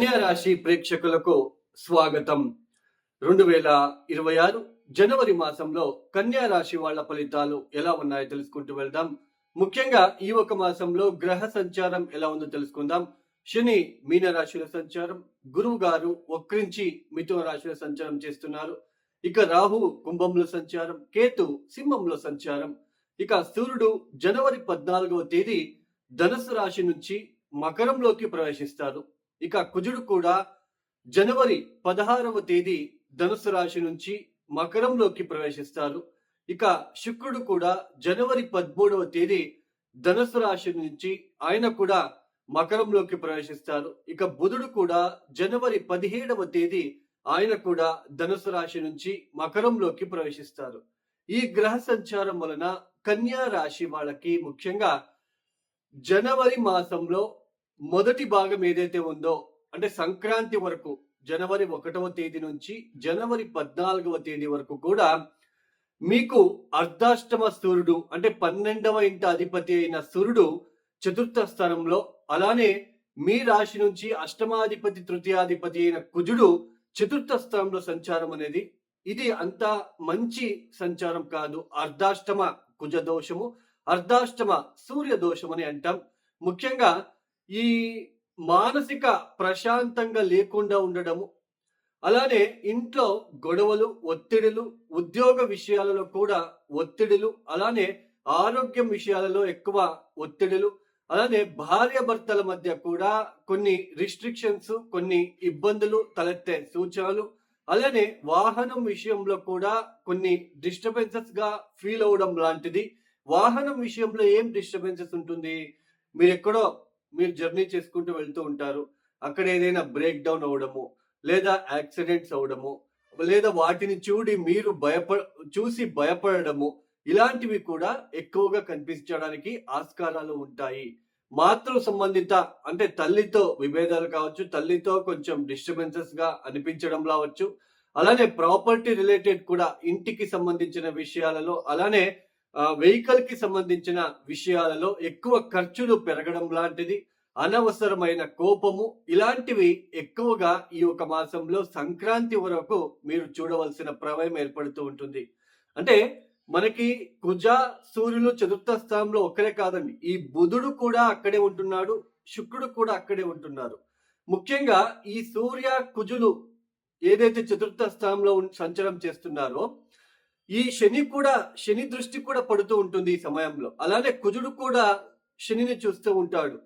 కన్యా రాశి ప్రేక్షకులకు స్వాగతం. రెండు వేల ఇరవై ఆరు జనవరి మాసంలో కన్యా రాశి వాళ్ళ ఫలితాలు ఎలా ఉన్నాయో తెలుసుకుంటూ వెళ్దాం. ముఖ్యంగా ఈ ఒక మాసంలో గ్రహ సంచారం ఎలా ఉందో తెలుసుకుందాం. శని మీన సంచారం గురువు గారు వక్రించి మిథున రాశుల సంచారం చేస్తున్నారు. ఇక రాహు కుంభంలో సంచారం కేతు సింహంలో సంచారం. ఇక సూర్యుడు జనవరి పద్నాలుగవ తేదీ ధనుసు రాశి నుంచి మకరంలోకి ప్రవేశిస్తారు. ఇక కుజుడు కూడా జనవరి పదహారవ తేదీ ధనుసు రాశి నుంచి మకరంలోకి ప్రవేశిస్తారు. ఇక శుక్రుడు కూడా జనవరి పదమూడవ తేదీ ధనుసు రాశి నుంచి ఆయన కూడా మకరంలోకి ప్రవేశిస్తారు. ఇక బుధుడు కూడా జనవరి పదిహేడవ తేదీ ఆయన కూడా ధనుసు రాశి నుంచి మకరంలోకి ప్రవేశిస్తారు. ఈ గ్రహ సంచారం వలన కన్యా రాశి వాళ్ళకి ముఖ్యంగా జనవరి మాసంలో మొదటి భాగం ఏదైతే ఉందో అంటే సంక్రాంతి వరకు జనవరి ఒకటవ తేదీ నుంచి జనవరి పద్నాలుగవ తేదీ వరకు కూడా మీకు అర్ధాష్టమ సూర్యుడు అంటే పన్నెండవ ఇంట అధిపతి అయిన సూర్యుడు చతుర్థ స్థానంలో అలానే మీ రాశి నుంచి అష్టమాధిపతి తృతీయాధిపతి అయిన కుజుడు చతుర్థ స్థానంలో సంచారం అనేది ఇది అంత మంచి సంచారం కాదు. అర్ధాష్టమ కుజ దోషము అర్ధాష్టమ సూర్య దోషం అని అంటాం. ముఖ్యంగా ఈ మానసిక ప్రశాంతంగా లేకుండా ఉండడము అలానే ఇంట్లో గొడవలు ఒత్తిడులు ఉద్యోగ విషయాలలో కూడా ఒత్తిడులు అలానే ఆరోగ్యం విషయాలలో ఎక్కువ ఒత్తిడులు అలానే భార్య భర్తల మధ్య కూడా కొన్ని రిస్ట్రిక్షన్స్ కొన్ని ఇబ్బందులు తలెత్తే సూచనలు అలానే వాహనం విషయంలో కూడా కొన్ని డిస్టర్బెన్సెస్గా ఫీల్ అవడం లాంటిది. వాహనం విషయంలో ఏం డిస్టర్బెన్సెస్ ఉంటుంది? మీరు ఎక్కడో మీరు జర్నీ చేసుకుంటూ వెళ్తూ ఉంటారు. అక్కడ ఏదైనా బ్రేక్ డౌన్ అవడము లేదా యాక్సిడెంట్స్ అవడము లేదా వాటిని చూడి మీరు భయప చూసి భయపడము ఇలాంటివి కూడా ఎక్కువగా కనిపించడానికి ఆస్కారాలు ఉంటాయి. మాతృ సంబంధిత అంటే తల్లితో విభేదాలు కావచ్చు తల్లితో కొంచెం డిస్టర్బెన్సెస్గా అనిపించడం రావచ్చు. అలానే ప్రాపర్టీ రిలేటెడ్ కూడా ఇంటికి సంబంధించిన విషయాలలో అలానే వెహికల్కి సంబంధించిన విషయాలలో ఎక్కువ ఖర్చులు పెరగడం లాంటిది అనవసరమైన కోపము ఇలాంటివి ఎక్కువగా ఈ ఒక మాసంలో సంక్రాంతి వరకు మీరు చూడవలసిన ప్రమేయం ఏర్పడుతూ ఉంటుంది. అంటే మనకి కుజ సూర్యులు చతుర్థ స్థానంలో ఒక్కరే కాదండి ఈ బుధుడు కూడా అక్కడే ఉంటున్నాడు శుక్రుడు కూడా అక్కడే ఉంటున్నారు. ముఖ్యంగా ఈ సూర్య కుజులు ఏదైతే చతుర్థ స్థానంలో సంచరం చేస్తున్నారో ఈ శని కూడా శని దృష్టి కూడా పడుతూ ఉంటుంది ఈ సమయంలో. అలానే కుజుడు కూడా శనిని చూస్తూ ఉంటాడు.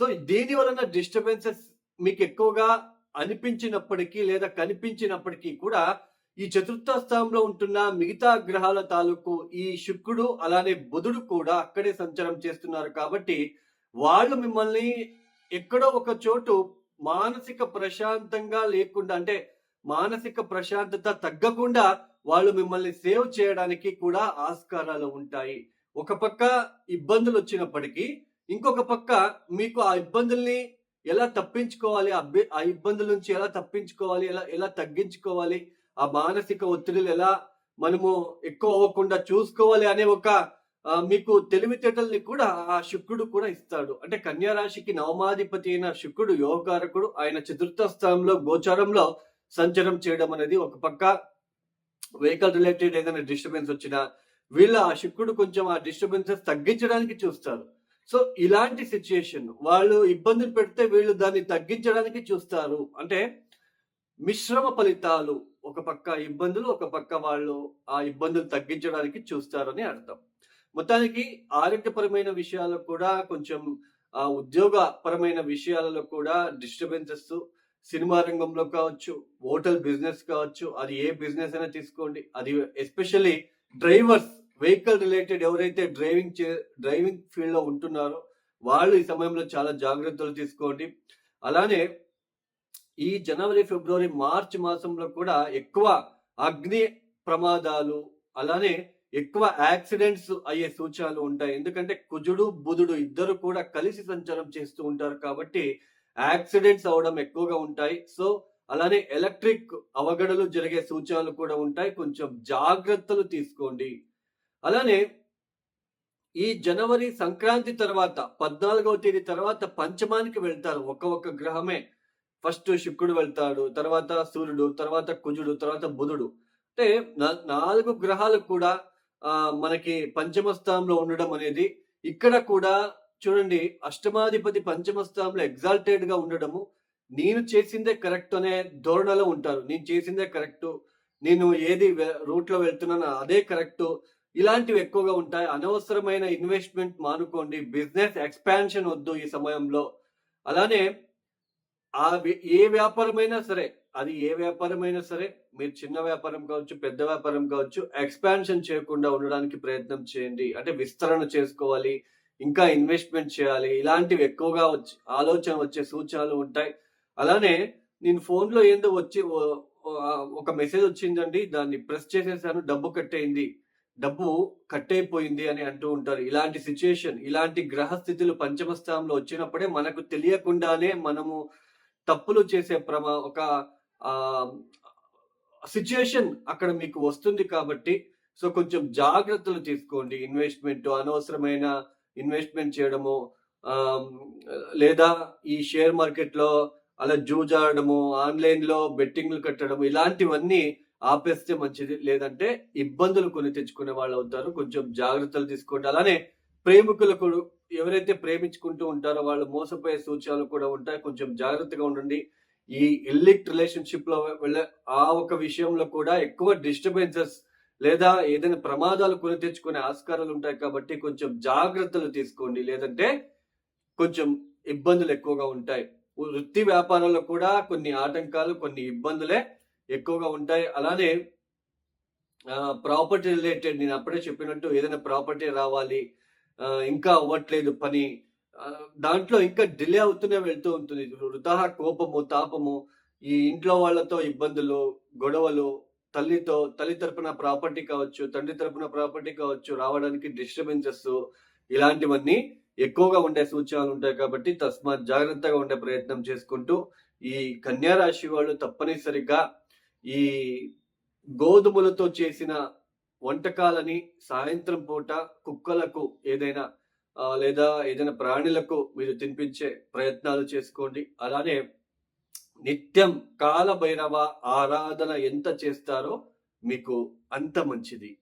సో దీని వలన డిస్టర్బెన్సెస్ మీకు ఎక్కువగా అనిపించినప్పటికీ లేదా కనిపించినప్పటికీ కూడా ఈ చతుర్థ స్థానంలో ఉంటున్న మిగతా గ్రహాల తాలూకు ఈ శుక్రుడు అలానే బుధుడు కూడా అక్కడే సంచారం చేస్తున్నారు కాబట్టి వాళ్ళు మిమ్మల్ని ఎక్కడో ఒక చోటు మానసిక ప్రశాంతంగా లేకుండా అంటే మానసిక ప్రశాంతత తగ్గకుండా వాళ్ళు మిమ్మల్ని సేవ్ చేయడానికి కూడా ఆస్కారాలు ఉంటాయి. ఒక పక్క ఇబ్బందులు వచ్చినప్పటికీ ఇంకొక పక్క మీకు ఆ ఇబ్బందుల్ని ఎలా తప్పించుకోవాలి ఆ ఇబ్బందుల నుంచి ఎలా తప్పించుకోవాలి ఎలా ఎలా తగ్గించుకోవాలి ఆ మానసిక ఒత్తిడిలు ఎలా మనము ఎక్కువ అవ్వకుండా చూసుకోవాలి అనే ఒక మీకు తెలివితేటల్ని కూడా ఆ శుక్రుడు కూడా ఇస్తాడు. అంటే కన్యా రాశికి నవమాధిపతి అయిన శుక్రుడు యోగకారకుడు ఆయన చతుర్థ స్థానంలో గోచారంలో సంచరం చేయడం అనేది ఒక పక్క. వెహికల్ రిలేటెడ్ ఏదైనా డిస్టర్బెన్స్ వచ్చినా వీళ్ళ ఆ శుక్రుడు కొంచెం ఆ డిస్టర్బెన్సెస్ తగ్గించడానికి చూస్తారు. సో ఇలాంటి సిచ్యుయేషన్ వాళ్ళు ఇబ్బందులు పెడితే వీళ్ళు దాన్ని తగ్గించడానికి చూస్తారు. అంటే మిశ్రమ ఫలితాలు ఒక పక్క ఇబ్బందులు ఒక పక్క వాళ్ళు ఆ ఇబ్బందులు తగ్గించడానికి చూస్తారని అర్థం. మొత్తానికి ఆరోగ్యపరమైన విషయాల్లో కూడా కొంచెం ఆ విషయాలలో కూడా డిస్టర్బెన్సెస్ సినిమా రంగంలో కావచ్చు హోటల్ బిజినెస్ కావచ్చు అది ఏ బిజినెస్ అయినా తీసుకోండి. అది ఎస్పెషల్లీ డ్రైవర్స్ వెహికల్ రిలేటెడ్ ఎవరైతే డ్రైవింగ్ చే డ్రైవింగ్ ఫీల్డ్లో ఉంటున్నారో వాళ్ళు ఈ సమయంలో చాలా జాగ్రత్తలు తీసుకోండి. అలానే ఈ జనవరి ఫిబ్రవరి మార్చ్ మాసంలో కూడా ఎక్కువ అగ్ని ప్రమాదాలు అలానే ఎక్కువ యాక్సిడెంట్స్ అయ్యే సూచనలు ఉంటాయి. ఎందుకంటే కుజుడు బుధుడు ఇద్దరు కూడా కలిసి సంచారం చేస్తూ ఉంటారు కాబట్టి యాక్సిడెంట్స్ అవడం ఎక్కువగా ఉంటాయి. సో అలానే ఎలక్ట్రిక్ అవగడలు జరిగే సూచనలు కూడా ఉంటాయి. కొంచెం జాగ్రత్తలు తీసుకోండి. అలానే ఈ జనవరి సంక్రాంతి తర్వాత పద్నాలుగవ తేదీ తర్వాత పంచమానికి వెళ్తారు. ఒక ఒక గ్రహమే. ఫస్ట్ శుక్రుడు వెళ్తాడు తర్వాత సూర్యుడు తర్వాత కుజుడు తర్వాత బుధుడు. అంటే నాలుగు గ్రహాలు కూడా మనకి పంచమ స్థానంలో ఉండడం అనేది ఇక్కడ కూడా చూడండి అష్టమాధిపతి పంచమ స్థానంలో ఎగ్జాల్టెడ్గా ఉండడము నేను చేసిందే కరెక్ట్ అనే ధోరణిలో ఉంటారు. నేను చేసిందే కరెక్ట్ నేను ఏది రూట్లో వెళ్తున్నానో అదే కరెక్ట్ ఇలాంటివి ఎక్కువగా ఉంటాయి. అనవసరమైన ఇన్వెస్ట్మెంట్ మానుకోండి బిజినెస్ ఎక్స్పాన్షన్ వద్దు ఈ సమయంలో. అలానే ఆ ఏ వ్యాపారమైనా సరే అది ఏ వ్యాపారమైనా సరే మీరు చిన్న వ్యాపారం కావచ్చు పెద్ద వ్యాపారం కావచ్చు ఎక్స్పాన్షన్ చేయకుండా ఉండడానికి ప్రయత్నం చేయండి. అంటే విస్తరణ చేసుకోవాలి. ఇంకా ఇన్వెస్ట్మెంట్ చేయాలి. ఇలాంటివి ఎక్కువగా వచ్చి ఆలోచన వచ్చే సూచనలు ఉంటాయి. అలానే నేను ఫోన్లో ఏందో వచ్చి ఒక మెసేజ్ వచ్చిందండి. దాన్ని ప్రెస్ చేసేసాను. డబ్బు కట్టయింది. డబ్బు కట్ అయిపోయింది అని అంటూ ఉంటారు. ఇలాంటి సిచ్యుయేషన్ ఇలాంటి గ్రహ స్థితులు పంచమ స్థానంలో వచ్చినప్పుడే మనకు తెలియకుండానే మనము తప్పులు చేసే ప్రమా ఒక సిచ్యుయేషన్ అక్కడ మీకు వస్తుంది కాబట్టి. సో కొంచెం జాగ్రత్తలు తీసుకోండి. ఇన్వెస్ట్మెంట్ అనవసరమైన ఇన్వెస్ట్మెంట్ చేయడము లేదా ఈ షేర్ మార్కెట్లో అలా జూజాడము ఆన్లైన్లో బెట్టింగ్లు కట్టడం ఇలాంటివన్నీ ఆపేస్తే మంచిది. లేదంటే ఇబ్బందులు కొని తెచ్చుకునే వాళ్ళు అవుతారు. కొంచెం జాగ్రత్తలు తీసుకోండి. అలానే ప్రేమికులకు ఎవరైతే ప్రేమించుకుంటూ ఉంటారో వాళ్ళు మోసపోయే సూచనలు కూడా ఉంటాయి. కొంచెం జాగ్రత్తగా ఉండండి. ఈ ఇల్లిక్ రిలేషన్షిప్లో వెళ్ళే ఆ ఒక విషయంలో కూడా ఎక్కువ డిస్టర్బెన్సెస్ లేదా ఏదైనా ప్రమాదాలు కొని తెచ్చుకునే ఆస్కారాలు ఉంటాయి కాబట్టి కొంచెం జాగ్రత్తలు తీసుకోండి. లేదంటే కొంచెం ఇబ్బందులు ఎక్కువగా ఉంటాయి. వృత్తి వ్యాపారాల్లో కూడా కొన్ని ఆటంకాలు కొన్ని ఇబ్బందులే ఎక్కువగా ఉంటాయి. అలానే ప్రాపర్టీ రిలేటెడ్ నేను అప్పుడే చెప్పినట్టు ఏదైనా ప్రాపర్టీ రావాలి ఇంకా అవ్వట్లేదు పని దాంట్లో ఇంకా డిలే అవుతూనే వెళ్తూ ఉంటుంది. వృధా కోపము తాపము ఈ ఇంట్లో వాళ్ళతో ఇబ్బందులు గొడవలు తల్లితో తల్లి తరపున ప్రాపర్టీ కావచ్చు తండ్రి తరపున ప్రాపర్టీ కావచ్చు రావడానికి డిస్టర్బెన్సెస్ ఇలాంటివన్నీ ఎక్కువగా ఉండే సూచనలు ఉంటాయి కాబట్టి తస్మాత్ జాగ్రత్తగా ఉండే ప్రయత్నం చేసుకుంటూ ఈ కన్యా రాశి వాళ్ళు తప్పనిసరిగా ఈ గోధుమలతో చేసిన వంటకాలని సాయంత్రం పూట కుక్కలకు ఏదైనా లేదా ఏదైనా ప్రాణులకు మీరు తినిపించే ప్రయత్నాలు చేసుకోండి. అలానే నిత్యం కాలభైరవ ఆరాధన ఎంత చేస్తారో మీకు అంత మంచిది.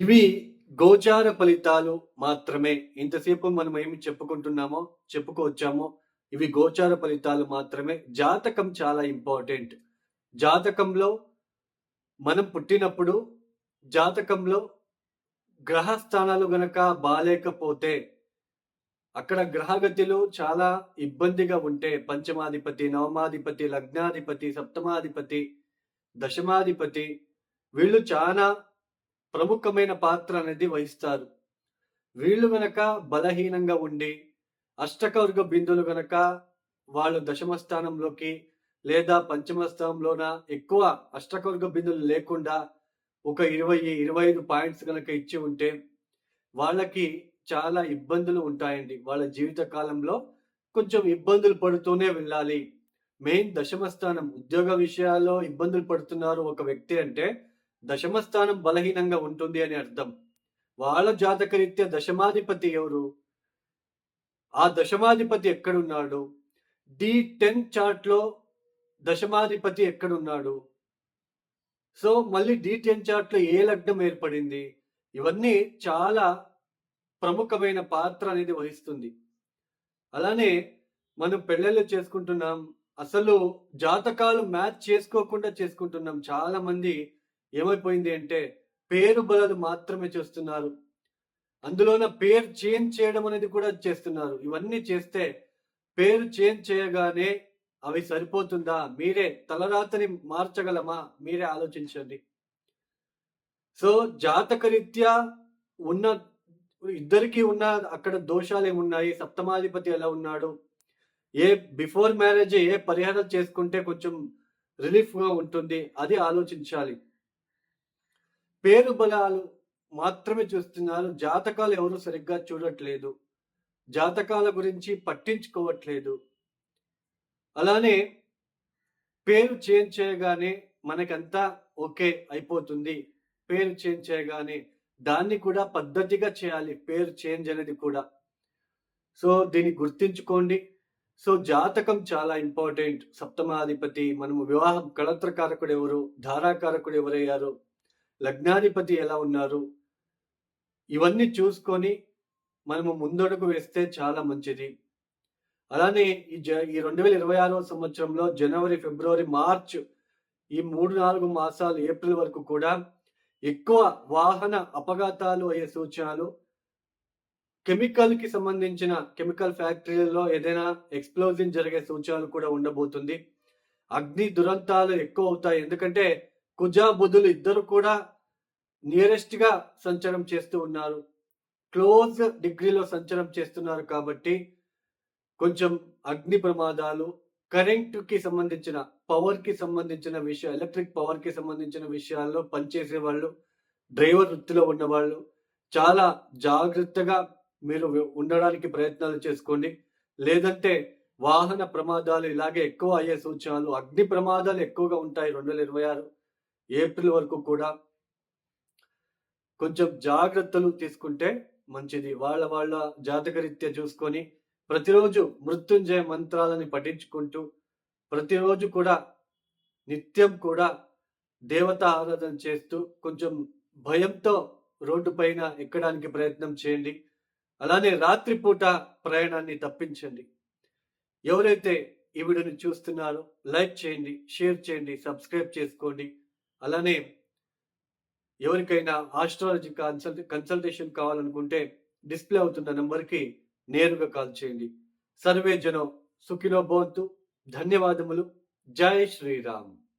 ఇవి గోచార ఫలితాలు మాత్రమే. ఇంతసేపు మనం ఏమి చెప్పుకుంటున్నామో చెప్పుకోవచ్చామో ఇవి గోచార ఫలితాలు మాత్రమే. జాతకం చాలా ఇంపార్టెంట్. జాతకంలో మనం పుట్టినప్పుడు జాతకంలో గ్రహ స్థానాలు గనక బాలేకపోతే అక్కడ గ్రహగతిలో చాలా ఇబ్బందిగా ఉంటే పంచమాధిపతి నవమాధిపతి లగ్నాధిపతి సప్తమాధిపతి దశమాధిపతి వీళ్ళు చాలా ప్రముఖమైన పాత్ర అనేది వహిస్తారు. వీళ్ళు గనక బలహీనంగా ఉండి అష్టకవర్గ బిందులు గనక వాళ్ళు దశమ స్థానంలోకి లేదా పంచమ స్థానంలోన ఎక్కువ అష్టకవర్గ బిందులు లేకుండా ఒక ఇరవై ఇరవై ఐదు పాయింట్స్ కనుక ఇచ్చి ఉంటే వాళ్ళకి చాలా ఇబ్బందులు ఉంటాయండి. వాళ్ళ జీవిత కాలంలో కొంచెం ఇబ్బందులు పడుతూనే వెళ్ళాలి. మెయిన్ దశమస్థానం ఉద్యోగ విషయాల్లో ఇబ్బందులు పడుతున్నారు ఒక వ్యక్తి అంటే దశమస్థానం బలహీనంగా ఉంటుంది అని అర్థం. వాళ్ళ జాతకరీత్యా దశమాధిపతి ఎవరు? ఆ దశమాధిపతి ఎక్కడున్నాడు? డి టెన్ చార్ట్లో దశమాధిపతి ఎక్కడున్నాడు? సో మళ్ళీ డి టెన్ చార్ట్లో ఏ లగ్నం ఏర్పడింది? ఇవన్నీ చాలా ప్రముఖమైన పాత్ర అనేది వహిస్తుంది. అలానే మనం పెళ్ళిళ్ళు చేసుకుంటున్నాం. అసలు జాతకాలు మ్యాచ్ చేసుకోకుండా చేసుకుంటున్నాం. చాలా మంది ఏమైపోయింది అంటే పేరు బలలు మాత్రమే చేస్తున్నారు. అందులోన పేరు చేంజ్ చేయడం అనేది కూడా చేస్తున్నారు. ఇవన్నీ చేస్తే పేరు చేంజ్ చేయగానే అవి సరిపోతుందా? మీరే తలరాతని మార్చగలమా? మీరే ఆలోచించండి. సో జాతకరీత్యా ఉన్న ఇద్దరికి ఉన్న అక్కడ దోషాలు ఏమున్నాయి? సప్తమాధిపతి ఎలా ఉన్నాడు? ఏ బిఫోర్ మ్యారేజ్ ఏ పరిహారం చేసుకుంటే కొంచెం రిలీఫ్గా ఉంటుంది? అది ఆలోచించాలి. పేరు బలాలు మాత్రమే చూస్తున్నారు. జాతకాలు ఎవరు సరిగ్గా చూడట్లేదు. జాతకాల గురించి పట్టించుకోవట్లేదు. అలానే పేరు చేంజ్ చేయగానే మనకంతా ఓకే అయిపోతుంది. పేరు చేంజ్ చేయగానే దాన్ని కూడా పద్ధతిగా చేయాలి. పేరు చేంజ్ అనేది కూడా. సో దీన్ని గుర్తించుకోండి. సో జాతకం చాలా ఇంపార్టెంట్. సప్తమాధిపతి మనము వివాహం కళత్రకారకుడు ఎవరు ధారాకారకుడు ఎవరయ్యారు లగ్నాధిపతి ఎలా ఉన్నారు ఇవన్నీ చూసుకొని మనము ముందడుగు వేస్తే చాలా మంచిది. అలానే ఈ జ ఈ రెండు వేల ఇరవై ఆరవ సంవత్సరంలో జనవరి ఫిబ్రవరి మార్చ్ ఈ మూడు నాలుగు మాసాలు ఏప్రిల్ వరకు కూడా ఎక్కువ వాహన అపఘాతాలు అయ్యే సూచనలు కెమికల్కి సంబంధించిన కెమికల్ ఫ్యాక్టరీలలో ఏదైనా ఎక్స్ప్లోజన్ జరిగే సూచనలు కూడా ఉండబోతుంది. అగ్ని దురంతాలు ఎక్కువ అవుతాయి. ఎందుకంటే కుజా బుధులు ఇద్దరు కూడా నియరెస్ట్గా సంచారం చేస్తూ ఉన్నారు. క్లోజ్ డిగ్రీలో సంచారం చేస్తున్నారు కాబట్టి కొంచెం అగ్ని ప్రమాదాలు కరెంట్కి సంబంధించిన పవర్కి సంబంధించిన విషయం ఎలక్ట్రిక్ పవర్కి సంబంధించిన విషయాల్లో పనిచేసే వాళ్ళు డ్రైవర్ వృత్తిలో ఉన్నవాళ్ళు చాలా జాగ్రత్తగా మీరు ఉండడానికి ప్రయత్నాలు చేసుకోండి. లేదంటే వాహన ప్రమాదాలు ఇలాగే ఎక్కువ అయ్యే సూచనలు అగ్ని ప్రమాదాలు ఎక్కువగా ఉంటాయి రెండు వేల ఇరవై ఆరు ఏప్రిల్ వరకు కూడా. కొంచెం జాగ్రత్తలు తీసుకుంటే మంచిది. వాళ్ళ వాళ్ళ జాతకరీత్యా చూసుకొని ప్రతిరోజు మృత్యుంజయ మంత్రాలని పఠించుకుంటూ ప్రతిరోజు కూడా నిత్యం కూడా దేవత ఆరాధన చేస్తూ కొంచెం భయంతో రోడ్డు పైన ఎక్కడానికి ప్రయత్నం చేయండి. అలానే రాత్రిపూట ప్రయాణాన్ని తప్పించండి. ఎవరైతే ఈ వీడియోని చూస్తున్నారో లైక్ చేయండి షేర్ చేయండి సబ్స్క్రైబ్ చేసుకోండి. అలానే ఎవరికైనా ఆస్ట్రాలజీ కన్సల్ట్ కన్సల్టేషన్ కావాలనుకుంటే డిస్ప్లే అవుతున్న నెంబర్కి నేరుగా కాల్ చేయండి. సర్వే జనం సుఖినో భవంతు. ధన్యవాదములు. జై శ్రీరామ్.